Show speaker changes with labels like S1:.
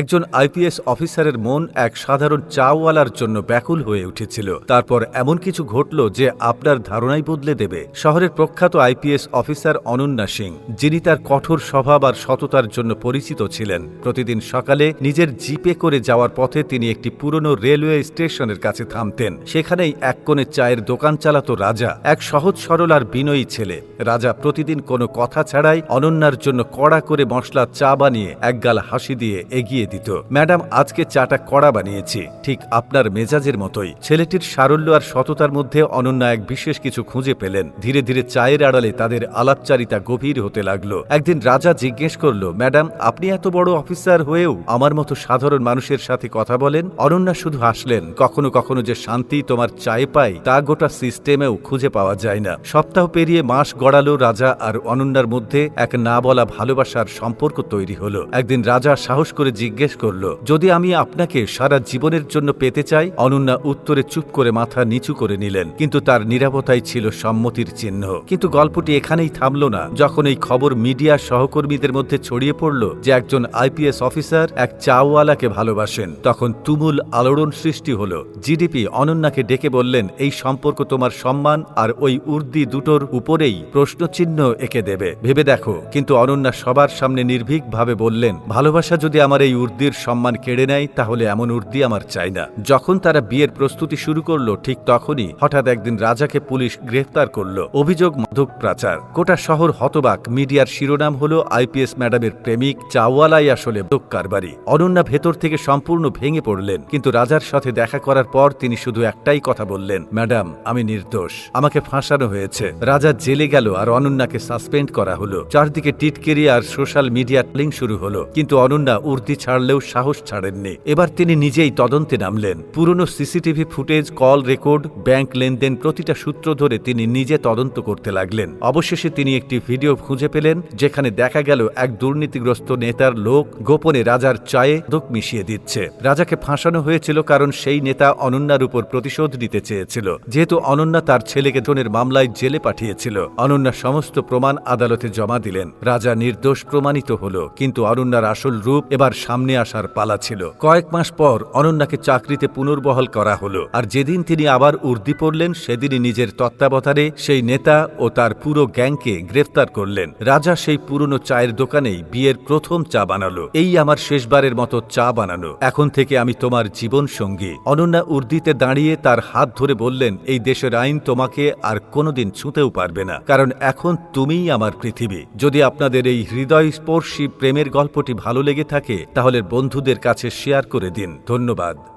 S1: একজন আইপিএস অফিসারের মন এক সাধারণ চাওয়ালার জন্য ব্যাকুল হয়ে উঠেছিল। তারপর এমন কিছু ঘটল যে আপনার ধারণাই বদলে দেবে। শহরের প্রখ্যাত আইপিএস অফিসার অনন্যা সিং, যিনি তার কঠোর স্বভাব আর সততার জন্য পরিচিত ছিলেন। প্রতিদিন সকালে নিজের জিপে করে যাওয়ার পথে তিনি একটি পুরনো রেলওয়ে স্টেশনের কাছে থামতেন। সেখানেই এক কোণে চায়ের দোকান চালাতো রাজা, এক সহজ সরল আর বিনয়ী ছেলে। রাজা প্রতিদিন কোনো কথা ছাড়াই অনন্যার জন্য কড়া করে মশলা চা বানিয়ে একগাল হাসি দিয়ে এগিয়ে দিত। ম্যাডাম, আজকে চাটা কড়া বানিয়েছি। ঠিক আপনার মেজাজের মতোই। ছেলেটির সারল্য আর সততার মধ্যে অনন্যা এক বিশেষ কিছু খুঁজে পেলেন। ধীরে ধীরে চায়ের আড়ালে তাদের আলাপচারিতা গভীর হতে লাগল। একদিন রাজা জিজ্ঞেস করল, ম্যাডাম, আপনি এত বড় অফিসার হয়েও আমার মতো সাধারণ মানুষের সাথে কথা বলেন? অনন্যা শুধু হাসলেন, কখনো কখনো যে শান্তি তোমার চায়ে পাই, তা গোটা সিস্টেমেও খুঁজে পাওয়া যায় না। সপ্তাহ পেরিয়ে মাস গড়ালো রাজা আর অনন্যার মধ্যে এক না বলা ভালোবাসার সম্পর্ক তৈরি হলো। একদিন রাজা সাহস করে জিজ্ঞেস করল, যদি আমি আপনাকে সারা জীবনের জন্য পেতে চাই? অনন্যা উত্তরে চুপ করে মাথা নিচু করে নিলেন, কিন্তু তার নিরাপত্তাই ছিল সম্মতির চিহ্ন। কিন্তু গল্পটি এখানেই থামল না। যখন এই খবর মিডিয়া সহকর্মীদের মধ্যে ছড়িয়ে পড়ল যে একজন আইপিএস অফিসার এক চাওয়ালাকে ভালোবাসেন, তখন তুমুল আলোড়ন সৃষ্টি হল। জিডিপি অনন্যাকে ডেকে বললেন, এই সম্পর্ক তোমার সম্মান আর ওই উর্দি দুটোর উপরেই প্রশ্নচিহ্ন এঁকে দেবে। ভেবে দেখো। কিন্তু অনন্যা সবার সামনে নির্ভীকভাবে বললেন, ভালোবাসা যদি আমার এই উর্দির সম্মান কেড়ে নেয়, তাহলে এমন উর্দি আমার চাই না। যখন তারা বিয়ের প্রস্তুতি শুরু করল, ঠিক তখনই হঠাৎ একদিন রাজাকে পুলিশ গ্রেফতার করল। অভিযোগ মাদক প্রাচার গোটা শহর হতবাক। মিডিয়ার শিরোনাম হলো আইপিএস ম্যাডামের প্রেমিক চাওয়ালাই আসলে মাদক কারবারি। অনন্যা ভেতর থেকে সম্পূর্ণ ভেঙে পড়লেন, কিন্তু রাজার সাথে দেখা করার পর তিনি শুধু একটাই কথা বললেন, ম্যাডাম, আমি নির্দোষ। আমাকে ফাঁসানো হয়েছে। রাজা জেলে গেল আর অনন্যাকে সাসপেন্ড করা হলো। চারদিকে টিটকেরি আর সোশ্যাল মিডিয়া ট্লিং শুরু হলো, কিন্তু অনন্যা উর্দি ছাড়লেও সাহস ছাড়েননি। এবার তিনি নিজেই তদন্তে নামলেন। পুরনো CCTV footage, call record, bank লেনদেন প্রতিটা সূত্র ধরে তিনি নিজে তদন্ত করতে লাগলেন। অবশেষে তিনি একটি ভিডিও খুঁজে পেলেন, যেখানে দেখা গেল এক দুর্নীতিগ্রস্ত নেতার লোক গোপনে রাজার চায়ে দোক মিশিয়ে দিচ্ছে। রাজাকে ফাঁসানো হয়েছিল কারণ সেই নেতা অনন্যার উপর প্রতিশোধ নিতে চেয়েছিল। যেহেতু অনন্যা তার ছেলেকে ধনের মামলায় জেলে পাঠিয়েছিল। অনন্যা সমস্ত প্রমাণ আদালতে জমা দিলেন। রাজা নির্দোষ প্রমাণিত হল, কিন্তু অনন্যার আসল রূপ এবার সামনে আসার পালা ছিল। কয়েক মাস পর অনন্যাকে চাকরিতে পুনর্বহাল করা হলো। আর যেদিন তিনি আবার উর্দি পড়লেন, সেদিনই নিজের তত্ত্বাবধানে সেই নেতা ও তার পুরো গ্যাংকে গ্রেফতার করলেন। রাজা সেই পুরনো চায়ের দোকানেই বিয়ের প্রথম চা বানালো। এই আমার শেষবারের মতো চা বানানো। এখন থেকে আমি তোমার জীবন সঙ্গী। অনন্যা উর্দিতে দাঁড়িয়ে তার হাত ধরে বললেন, এই দেশের আইন তোমাকে আর কোনোদিন ছুঁতেও পারবে না। কারণ এখন তুমিই আমার পৃথিবী। যদি আপনাদের এই হৃদয়স্পর্শী প্রেমের গল্পটি ভালো লেগে থাকে তাহলে বন্ধুদের কাছে শেয়ার করে দিন। ধন্যবাদ।